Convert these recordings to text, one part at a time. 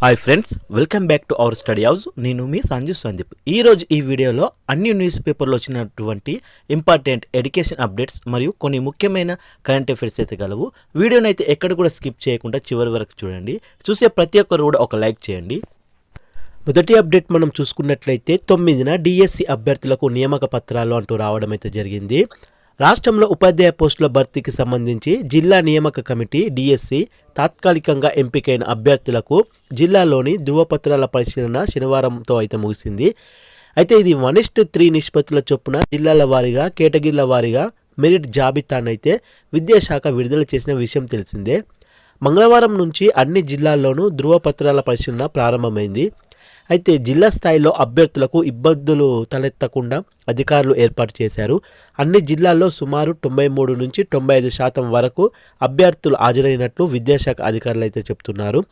Hi friends welcome back to our study house నేను మీ సంజు సందీప్. ఈరోజు ఈ వీడియోలో అన్ని న్యూస్ పేపర్లో వచ్చినటువంటి ఇంపార్టెంట్ ఎడ్యుకేషన్ అప్డేట్స్ మరియు కొన్ని ముఖ్యమైన కరెంట్ అఫైర్స్ అయితే గలవు. వీడియోని అయితే ఎక్కడ కూడా స్కిప్ చేయకుండా చివరి వరకు చూడండి. చూసే ప్రతి ఒక్కరు కూడా ఒక లైక్ చేయండి. మొదటి అప్డేట్ మనం చూసుకున్నట్లయితే తొమ్మిదిన డిఎస్సి అభ్యర్థులకు నియామక పత్రాలు అంటూ రావడం అయితే జరిగింది. రాష్ట్రంలో ఉపాధ్యాయ పోస్టుల భర్తీకి సంబంధించి జిల్లా నియామక కమిటీ డిఎస్సి తాత్కాలికంగా ఎంపికైన అభ్యర్థులకు జిల్లాలోని ధృవపత్రాల పరిశీలన శనివారంతో అయితే ముగిసింది. అయితే ఇది వన్ ఇస్ట్ త్రీ నిష్పత్తుల చొప్పున జిల్లాల వారీగా కేటగిరీల వారీగా మెరిట్ జాబితానైతే విద్యాశాఖ విడుదల చేసిన విషయం తెలిసిందే. మంగళవారం నుంచి అన్ని జిల్లాల్లోనూ ధృవపత్రాల పరిశీలన ప్రారంభమైంది. అయితే జిల్లా స్థాయిలో అభ్యర్థులకు ఇబ్బందులు తలెత్తకుండా అధికారులు ఏర్పాటు చేశారు. అన్ని జిల్లాల్లో సుమారు తొంభై మూడు నుంచి తొంభై ఐదు శాతం వరకు అభ్యర్థులు హాజరైనట్లు విద్యాశాఖ అధికారులు అయితే చెప్తున్నారు.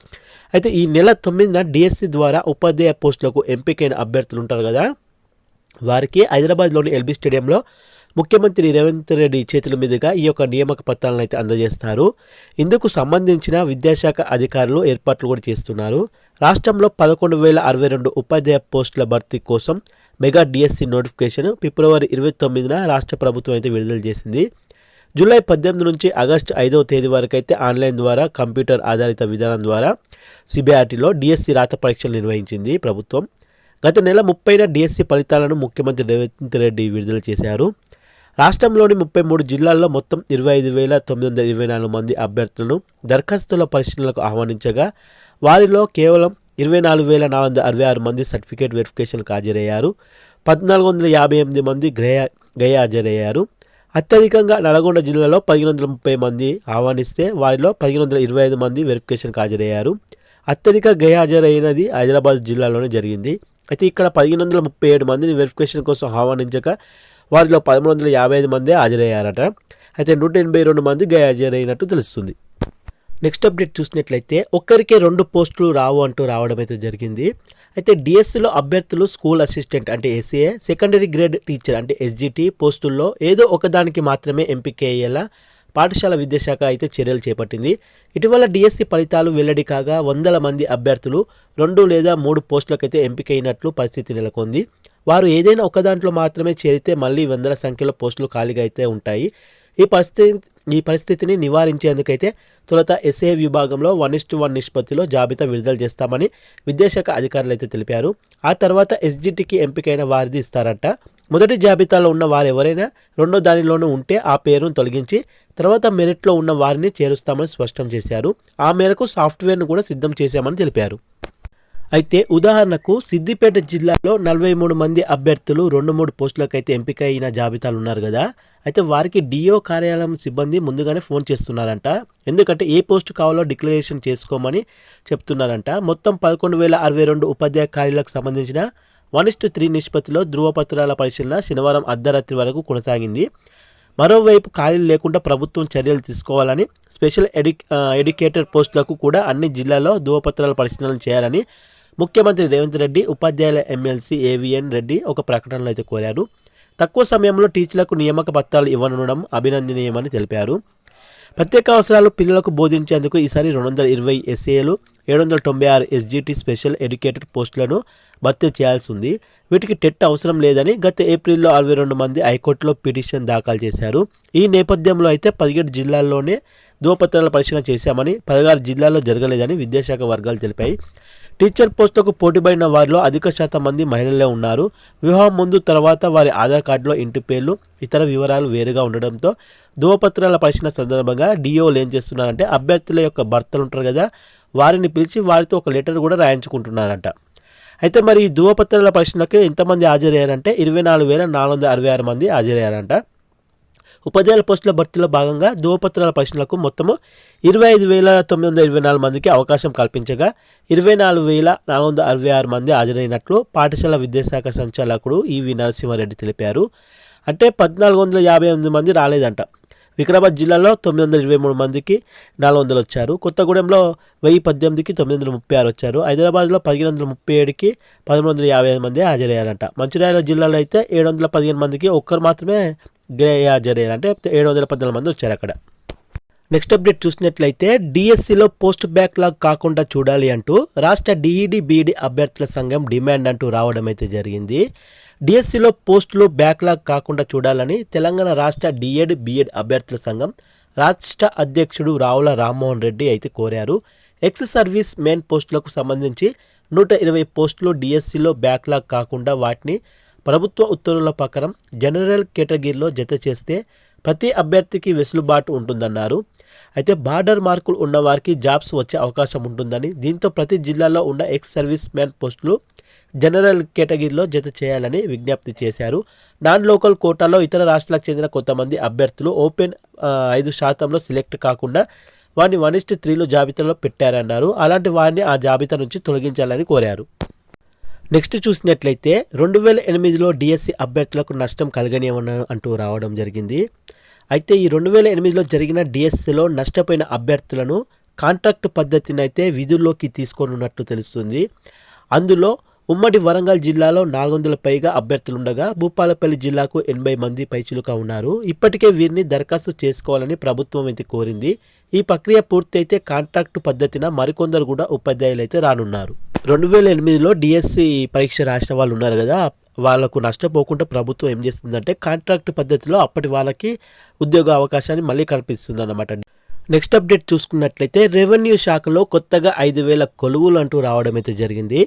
అయితే ఈ నెల తొమ్మిదిన డిఎస్సి ద్వారా ఉపాధ్యాయ పోస్టులకు ఎంపికైన అభ్యర్థులు ఉంటారు కదా. వారికి హైదరాబాద్లోని ఎల్బీ స్టేడియంలో ముఖ్యమంత్రి రేవంత్ రెడ్డి చేతుల మీదుగా ఈ యొక్క నియామక పత్రాలను అయితే అందజేస్తారు. ఇందుకు సంబంధించిన విద్యాశాఖ అధికారులు ఏర్పాట్లు కూడా చేస్తున్నారు. రాష్ట్రంలో పదకొండు వేల అరవై రెండు ఉపాధ్యాయ పోస్టుల భర్తీ కోసం మెగా డిఎస్సి నోటిఫికేషన్ ఫిబ్రవరి ఇరవై తొమ్మిదిన రాష్ట్ర ప్రభుత్వం అయితే విడుదల చేసింది. జూలై పద్దెనిమిది నుంచి ఆగస్టు ఐదవ తేదీ వరకు అయితే ఆన్లైన్ ద్వారా కంప్యూటర్ ఆధారిత విధానం ద్వారా సిబిఆర్టీలో డిఎస్సి రాత పరీక్షలు నిర్వహించింది ప్రభుత్వం. గత నెల ముప్పైన డిఎస్సి ఫలితాలను ముఖ్యమంత్రి రేవంత్ రెడ్డి విడుదల చేశారు. రాష్ట్రంలోని ముప్పై మూడు జిల్లాల్లో మొత్తం ఇరవై ఐదు వేల తొమ్మిది వందల ఇరవై నాలుగు మంది అభ్యర్థులను దరఖాస్తుల పరిశీలనలకు ఆహ్వానించగా వారిలో కేవలం ఇరవై నాలుగు వేల నాలుగు వందల అరవై ఆరు మంది సర్టిఫికేట్ వెరిఫికేషన్కు హాజరయ్యారు. పద్నాలుగు వందల యాభై ఎనిమిది మంది గయ గయ హాజరయ్యారు. అత్యధికంగా నల్గొండ జిల్లాలో పదిహేను వందల ముప్పై మంది ఆహ్వానిస్తే వారిలో పదిహేను వందల ఇరవై ఐదు మంది వెరిఫికేషన్కి హాజరయ్యారు. అత్యధిక గయ హాజరైనది హైదరాబాద్ జిల్లాలోనే జరిగింది. అయితే ఇక్కడ పదిహేను వందల ముప్పై ఏడు మందిని వెరిఫికేషన్ కోసం ఆహ్వానించక వారిలో పదమూడు వందల యాభై ఐదు మందే హాజరయ్యారట. అయితే నూట ఎనభై రెండు మంది గయ హాజరైనట్టు తెలుస్తుంది. నెక్స్ట్ అప్డేట్ చూసినట్లయితే ఒక్కరికే రెండు పోస్టులు రావు అంటూ రావడం అయితే జరిగింది. అయితే డిఎస్సిలో అభ్యర్థులు స్కూల్ అసిస్టెంట్ అంటే ఎస్ఏ సెకండరీ గ్రేడ్ టీచర్ అంటే ఎస్జిటి పోస్టుల్లో ఏదో ఒకదానికి మాత్రమే ఎంపిక అయ్యేలా పాఠశాల విద్యాశాఖ అయితే చర్యలు చేపట్టింది. ఇటీవల డిఎస్సి ఫలితాలు వెల్లడి కాగా వందల మంది అభ్యర్థులు రెండు లేదా మూడు పోస్టులకైతే ఎంపికైనట్లు పరిస్థితి నెలకొంది. వారు ఏదైనా ఒక దాంట్లో మాత్రమే చేరితే మళ్ళీ వందల సంఖ్యలో పోస్టులు ఖాళీగా అయితే ఉంటాయి. ఈ పరిస్థితి ఈ పరిస్థితిని నివారించేందుకైతే తొలుత ఎస్ఏ విభాగంలో వన్ ఇస్టు వన్ నిష్పత్తిలో జాబితా విడుదల చేస్తామని విద్యాశాఖ అధికారులు అయితే తెలిపారు. ఆ తర్వాత ఎస్జిటికి ఎంపికైన వారిది ఇస్తారంట. మొదటి జాబితాలో ఉన్న వారు ఎవరైనా రెండో దానిలోనూ ఉంటే ఆ పేరును తొలగించి తర్వాత మెరిట్లో ఉన్న వారిని చేరుస్తామని స్పష్టం చేశారు. ఆ మేరకు సాఫ్ట్వేర్ను కూడా సిద్ధం చేశామని తెలిపారు. అయితే ఉదాహరణకు సిద్దిపేట జిల్లాలో నలభై మూడు మంది అభ్యర్థులు రెండు మూడు పోస్టులకు అయితే ఎంపిక అయిన జాబితాలు ఉన్నారు కదా. అయితే వారికి డిఓ కార్యాలయం సిబ్బంది ముందుగానే ఫోన్ చేస్తున్నారంట. ఎందుకంటే ఏ పోస్ట్ కావాలో డిక్లరేషన్ చేసుకోమని చెప్తున్నారంట. మొత్తం పదకొండు వేల అరవై రెండు ఉపాధ్యాయ కార్యాలకు సంబంధించిన వన్ ఇస్టు త్రీ నిష్పత్తిలో ధృవపత్రాల పరిశీలన శనివారం అర్ధరాత్రి వరకు కొనసాగింది. మరోవైపు ఖాళీలు లేకుండా ప్రభుత్వం చర్యలు తీసుకోవాలని స్పెషల్ ఎడ్యు ఎడ్యుకేటర్ పోస్టులకు కూడా అన్ని జిల్లాల్లో ధృవపత్రాల పరిశీలన చేయాలని ముఖ్యమంత్రి రేవంత్ రెడ్డి ఉపాధ్యాయుల ఎమ్మెల్సీ ఏవిఎన్ రెడ్డి ఒక ప్రకటనలో అయితే కోరారు. తక్కువ సమయంలో టీచర్లకు నియామక పత్రాలు ఇవ్వనుండడం అభినందనీయమని తెలిపారు. ప్రత్యేక అవసరాలు పిల్లలకు బోధించేందుకు ఈసారి రెండు వందల ఇరవై ఎస్ఏలు ఏడు వందల తొంభై ఆరు ఎస్జిటి స్పెషల్ ఎడ్యుకేటెడ్ పోస్టులను భర్తీ చేయాల్సి ఉంది వీటికి టెట్ అవసరం లేదని గత ఏప్రిల్లో అరవై రెండు మంది హైకోర్టులో పిటిషన్ దాఖలు చేశారు. ఈ నేపథ్యంలో అయితే పదిహేడు జిల్లాల్లోనే ధృవపత్రాల పరిశీలన చేశామని పదహారు జిల్లాల్లో జరగలేదని విద్యాశాఖ వర్గాలు తెలిపాయి. టీచర్ పోస్టుకు పోటీపడిన వారిలో అధిక శాతం మంది మహిళలే ఉన్నారు. వివాహం ముందు తర్వాత వారి ఆధార్ కార్డులో ఇంటి పేర్లు ఇతర వివరాలు వేరుగా ఉండడంతో ధృవపత్రాల పరిశీలన సందర్భంగా డిఓలు ఏం చేస్తున్నారంటే అభ్యర్థుల యొక్క భర్తలు ఉంటారు కదా వారిని పిలిచి వారితో ఒక లెటర్ కూడా రాయించుకుంటున్నారంట. అయితే మరి ఈ ధృవపత్రాల పరిశీలనకి ఎంతమంది హాజరయ్యారంటే ఇరవై నాలుగు వేల నాలుగు వందల అరవై ఆరు మంది హాజరయ్యారంట. ఉపాధ్యాయుల పోస్టుల భర్తీలో భాగంగా ధృవపత్రాల పరిశీలనకు మొత్తము ఇరవై ఐదు వేల తొమ్మిది వందల ఇరవై నాలుగు మందికి అవకాశం కల్పించగా ఇరవై నాలుగు వేల నాలుగు వందల అరవై ఆరు మంది హాజరైనట్లు పాఠశాల విద్యాశాఖ సంచాలకుడు ఈవి నరసింహారెడ్డి తెలిపారు. అంటే పద్నాలుగు వందల యాభై ఎనిమిది మంది రాలేదంట. వికారాబాద్ జిల్లాలో తొమ్మిది వందల ఇరవై మూడు మందికి నాలుగు వందలు వచ్చారు. కొత్తగూడెంలో వెయ్యి పద్దెనిమిదికి తొమ్మిది వందల ముప్పై ఆరు వచ్చారు. హైదరాబాద్లో పదిహేను వందల ముప్పై ఏడుకి పదమూడు వందల యాభై ఐదు మంది హాజరయ్యారంట. మంచిర్యాల జిల్లాలో అయితే ఏడు వందల పదిహేను మందికి ఒక్కరు మాత్రమే గ్రే అంటే ఏడు వందల పద్నాలుగు మంది వచ్చారు అక్కడ. నెక్స్ట్ అప్డేట్ చూసినట్లయితే డిఎస్సిలో పోస్ట్ బ్యాక్లాగ్ కాకుండా చూడాలి అంటూ రాష్ట్ర డిఈడి బీఈడి అభ్యర్థుల సంఘం డిమాండ్ అంటూ రావడం అయితే జరిగింది. డిఎస్సిలో పోస్టులు బ్యాక్లాగ్ కాకుండా చూడాలని తెలంగాణ రాష్ట్ర డిఎడ్ బీఎడ్ అభ్యర్థుల సంఘం రాష్ట్ర అధ్యక్షుడు రావుల రామ్మోహన్ రెడ్డి అయితే కోరారు. ఎక్స్ సర్వీస్ మెయిన్ పోస్టులకు సంబంధించి నూట ఇరవై పోస్టులు డిఎస్సిలో బ్యాక్లాగ్ కాకుండా వాటిని ప్రభుత్వ ఉత్తర్వుల ప్రకారం జనరల్ కేటగిరీలో జత చేస్తే ప్రతి అభ్యర్థికి వెసులుబాటు ఉంటుందన్నారు. అయితే బార్డర్ మార్కులు ఉన్నవారికి జాబ్స్ వచ్చే అవకాశం ఉంటుందని దీంతో ప్రతి జిల్లాలో ఉన్న ఎక్స్ సర్వీస్ మ్యాన్ పోస్టులు జనరల్ కేటగిరీలో జత చేయాలని విజ్ఞప్తి చేశారు. నాన్ లోకల్ కోటాలో ఇతర రాష్ట్రాలకు చెందిన కొంతమంది అభ్యర్థులు ఓపెన్ ఐదు శాతంలో సెలెక్ట్ కాకుండా వారిని వన్ ఇస్ట్ త్రీలో జాబితాలో పెట్టారన్నారు. అలాంటి వారిని ఆ జాబితా నుంచి తొలగించాలని కోరారు. నెక్స్ట్ చూసినట్లయితే రెండు వేల ఎనిమిదిలో డిఎస్సి అభ్యర్థులకు నష్టం కలగనివ్వన అంటూ రావడం జరిగింది. అయితే ఈ రెండు వేల ఎనిమిదిలో జరిగిన డిఎస్సిలో నష్టపోయిన అభ్యర్థులను కాంట్రాక్ట్ పద్ధతిని అయితే విధుల్లోకి తీసుకోనున్నట్లు తెలుస్తుంది. అందులో ఉమ్మడి వరంగల్ జిల్లాలో నాలుగు వందల పైగా అభ్యర్థులు ఉండగా భూపాలపల్లి జిల్లాకు ఎనభై మంది పైచులుగా ఉన్నారు. ఇప్పటికే వీరిని దరఖాస్తు చేసుకోవాలని ప్రభుత్వం అయితే కోరింది. ఈ ప్రక్రియ పూర్తయితే కాంట్రాక్ట్ పద్ధతిన మరికొందరు కూడా ఉపాధ్యాయులైతే రానున్నారు. రెండు వేల ఎనిమిదిలో డిఎస్సి పరీక్ష రాసిన వాళ్ళు ఉన్నారు కదా వాళ్ళకు నష్టపోకుండా ప్రభుత్వం ఏం చేస్తుందంటే కాంట్రాక్ట్ పద్ధతిలో అప్పటి వాళ్ళకి ఉద్యోగ అవకాశాన్ని మళ్ళీ కల్పిస్తుంది అన్నమాట నెక్స్ట్ అప్డేట్ చూసుకున్నట్లయితే రెవెన్యూ శాఖలో కొత్తగా ఐదు వేల కొలువులు అంటూ రావడం అయితే జరిగింది.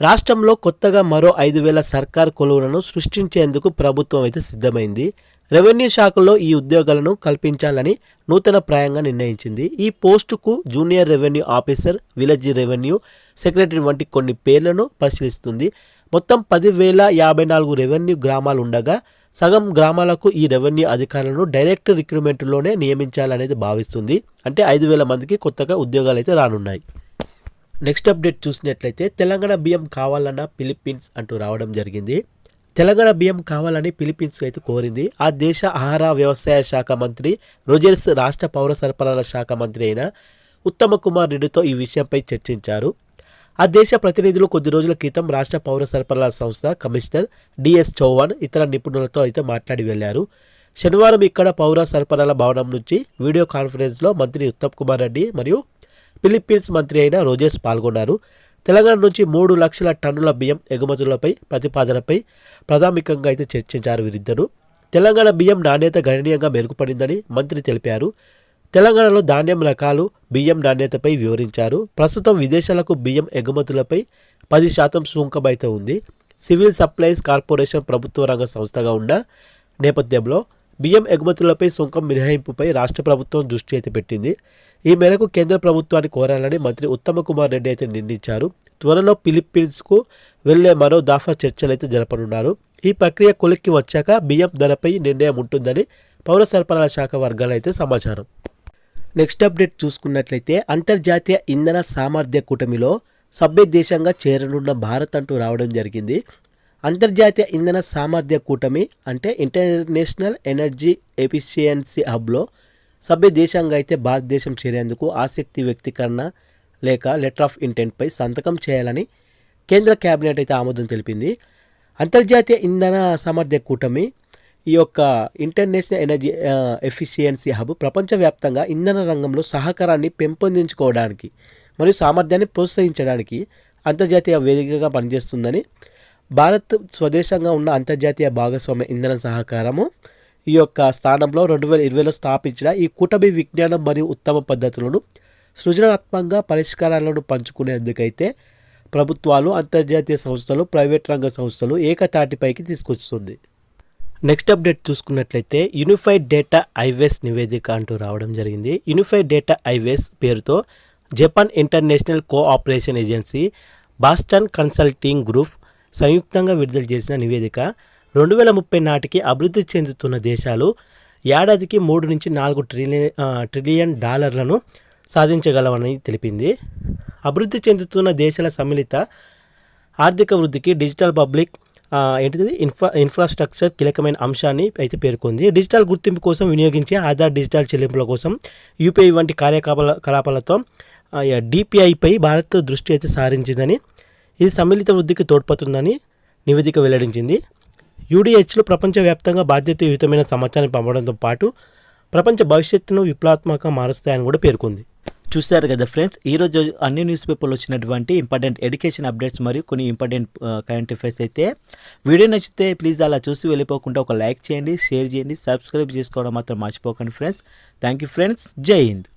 రాష్ట్రంలో కొత్తగా మరో ఐదు వేల సర్కార్ కొలువులను సృష్టించేందుకు ప్రభుత్వం అయితే సిద్ధమైంది. రెవెన్యూ శాఖలో ఈ ఉద్యోగాలను కల్పించాలని నూతన ప్రాయంగా నిర్ణయించింది. ఈ పోస్టుకు junior revenue officer village revenue secretary వంటి కొన్ని పేర్లను పరిశీలిస్తుంది. మొత్తం పదివేల యాభై నాలుగు రెవెన్యూ గ్రామాలు ఉండగా సగం గ్రామాలకు ఈ రెవెన్యూ అధికారులను డైరెక్ట్ రిక్రూట్మెంట్లోనే నియమించాలనేది భావిస్తుంది. అంటే ఐదు వేల మందికి కొత్తగా ఉద్యోగాలు అయితే రానున్నాయి. నెక్స్ట్ అప్డేట్ చూసినట్లయితే తెలంగాణ బియ్యం కావాలన్న ఫిలిప్పీన్స్ అంటూ రావడం జరిగింది. తెలంగాణ బియ్యం కావాలని ఫిలిప్పీన్స్ అయితే కోరింది. ఆ దేశ ఆహార వ్యవసాయ శాఖ మంత్రి రోజర్స్ రాష్ట్ర పౌర సరఫరాల శాఖ మంత్రి అయిన ఉత్తమ కుమార్ రెడ్డితో ఈ విషయంపై చర్చించారు. ఆ దేశ ప్రతినిధులు కొద్ది రోజుల క్రితం రాష్ట్ర పౌర సరఫరాల సంస్థ కమిషనర్ డిఎస్ చౌహాన్ ఇతర నిపుణులతో అయితే మాట్లాడి వెళ్ళారు శనివారం ఇక్కడ పౌర సరఫరాల భవనం నుంచి వీడియో కాన్ఫరెన్స్లో మంత్రి ఉత్తమ్ కుమార్ రెడ్డి మరియు ఫిలిప్పీన్స్ మంత్రి అయిన రోజెస్ పాల్గొన్నారు. తెలంగాణ నుంచి మూడు లక్షల టన్నుల బియ్యం ఎగుమతులపై ప్రతిపాదనపై ప్రాథమికంగా అయితే చర్చించారు వీరిద్దరు. తెలంగాణ బియ్యం నాణ్యత గణనీయంగా మెరుగుపడిందని మంత్రి తెలిపారు. తెలంగాణలో ధాన్యం రకాలు బియ్యం నాణ్యతపై వివరించారు. ప్రస్తుతం విదేశాలకు బియ్యం ఎగుమతులపై పది శాతం సుంకం అయితే ఉంది. సివిల్ సప్లైస్ కార్పొరేషన్ ప్రభుత్వ రంగ సంస్థగా ఉన్న నేపథ్యంలో బియ్యం ఎగుమతులపై సుంకం మినహాయింపుపై రాష్ట్ర ప్రభుత్వం దృష్టి అయితే పెట్టింది. ఈ మేరకు కేంద్ర ప్రభుత్వాన్ని కోరాలని మంత్రి ఉత్తమ కుమార్ రెడ్డి అయితే నిర్ణయించారు. త్వరలో ఫిలిప్పీన్స్కు వెళ్ళే మరో దాఫా చర్చలైతే జరపనున్నారు. ఈ ప్రక్రియ కొలిక్కి వచ్చాక బియ్యం ధరపై నిర్ణయం ఉంటుందని పౌర సరఫరాల శాఖ వర్గాలైతే సమాచారం. నెక్స్ట్ అప్డేట్ చూసుకున్నట్లయితే అంతర్జాతీయ ఇంధన సామర్థ్య కూటమిలో సభ్య దేశంగా చేరనున్న భారత్ అంటూ రావడం జరిగింది. అంతర్జాతీయ ఇంధన సామర్థ్య కూటమి అంటే ఇంటర్నేషనల్ ఎనర్జీ ఎఫిషియన్సీ హబ్లో సభ్య దేశంగా అయితే భారతదేశం చేరేందుకు ఆసక్తి వ్యక్తీకరణ లేక లెటర్ ఆఫ్ ఇంటెంట్పై సంతకం చేయాలని కేంద్ర కేబినెట్ అయితే ఆమోదం తెలిపింది. అంతర్జాతీయ ఇంధన సామర్థ్య కూటమి ఈ యొక్క ఇంటర్నేషనల్ ఎనర్జీ ఎఫిషియన్సీ హబ్ ప్రపంచవ్యాప్తంగా ఇంధన రంగంలో సహకారాన్ని పెంపొందించుకోవడానికి మరియు సామర్థ్యాన్ని ప్రోత్సహించడానికి అంతర్జాతీయ వేదికగా పనిచేస్తుందని భారత్ స్వదేశంగా ఉన్న అంతర్జాతీయ భాగస్వామ్య ఇంధన సహకారము ఈ యొక్క స్థానంలో రెండు వేల ఇరవైలో స్థాపించిన ఈ కూటమి విజ్ఞానం మరియు ఉత్తమ పద్ధతులను సృజనాత్మకంగా పరిష్కారాలను పంచుకునేందుకైతే ప్రభుత్వాలు అంతర్జాతీయ సంస్థలు ప్రైవేట్ రంగ సంస్థలు ఏకతాటిపైకి తీసుకొస్తుంది. నెక్స్ట్ అప్డేట్ చూసుకున్నట్లయితే యూనిఫైడ్ డేటా ఐవేస్ నివేదిక అంటూ రావడం జరిగింది. యూనిఫైడ్ డేటా ఐవేస్ పేరుతో Japan international cooperation agency Boston consulting group సంయుక్తంగా విడుదల చేసిన నివేదిక. రెండు వేల ముప్పై నాటికి అభివృద్ధి చెందుతున్న దేశాలు ఏడాదికి మూడు నుంచి నాలుగు ట్రిలియన్ ట్రిలియన్ డాలర్లను సాధించగలవని తెలిపింది. అభివృద్ధి చెందుతున్న దేశాల సమ్మిళిత ఆర్థిక వృద్ధికి డిజిటల్ పబ్లిక్ ఏంటిది? ఇన్ఫ్రా ఇన్ఫ్రాస్ట్రక్చర్ కీలకమైన అంశాన్ని అయితే పేర్కొంది. డిజిటల్ గుర్తింపు కోసం వినియోగించే ఆధార్ డిజిటల్ చెల్లింపుల కోసం యూపీఐ వంటి కార్యకలాపాల కలాపాలతో డిపిఐపై భారత్ దృష్టి అయితే సారించిందని ఇది సమ్మిళిత వృద్ధికి తోడ్పడుతుందని నివేదిక వెల్లడించింది. యూడిహెచ్లో ప్రపంచవ్యాప్తంగా బాధ్యతాయుతమైన సమాచారం పంపడంతో పాటు ప్రపంచ భవిష్యత్తును విప్లవాత్మక మారుస్తాయని కూడా పేర్కొంది. చూశారు కదా ఫ్రెండ్స్ ఈ రోజు అన్ని న్యూస్ పేపర్లు వచ్చినటువంటి ఇంపార్టెంట్ ఎడ్యుకేషన్ అప్డేట్స్ మరియు కొన్ని ఇంపార్టెంట్ కరెంట్ అఫైర్స్ అయితే వీడియో నచ్చితే ప్లీజ్ అలా చూసి వెళ్ళిపోకుండా ఒక లైక్ చేయండి షేర్ చేయండి సబ్స్క్రైబ్ చేసుకోవడం మాత్రం మర్చిపోకండి ఫ్రెండ్స్. Thank you friends. జై హింద్.